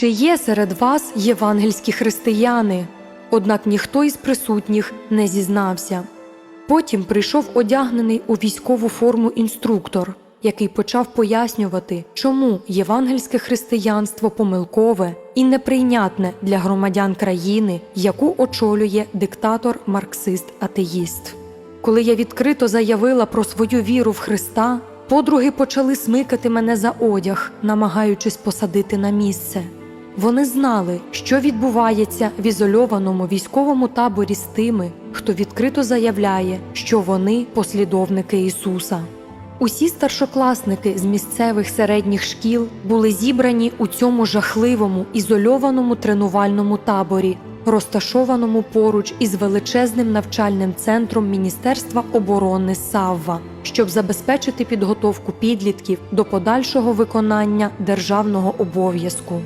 чи є серед вас євангельські християни? Однак ніхто із присутніх не зізнався. Потім прийшов одягнений у військову форму інструктор, який почав пояснювати, чому євангельське християнство помилкове і неприйнятне для громадян країни, яку очолює диктатор-марксист-атеїст. Коли я відкрито заявила про свою віру в Христа, подруги почали смикати мене за одяг, намагаючись посадити на місце. Вони знали, що відбувається в ізольованому військовому таборі з тими, хто відкрито заявляє, що вони послідовники Ісуса. Усі старшокласники з місцевих середніх шкіл були зібрані у цьому жахливому ізольованому тренувальному таборі, розташованому поруч із величезним навчальним центром Міністерства оборони Савва, щоб забезпечити підготовку підлітків до подальшого виконання державного обов'язку.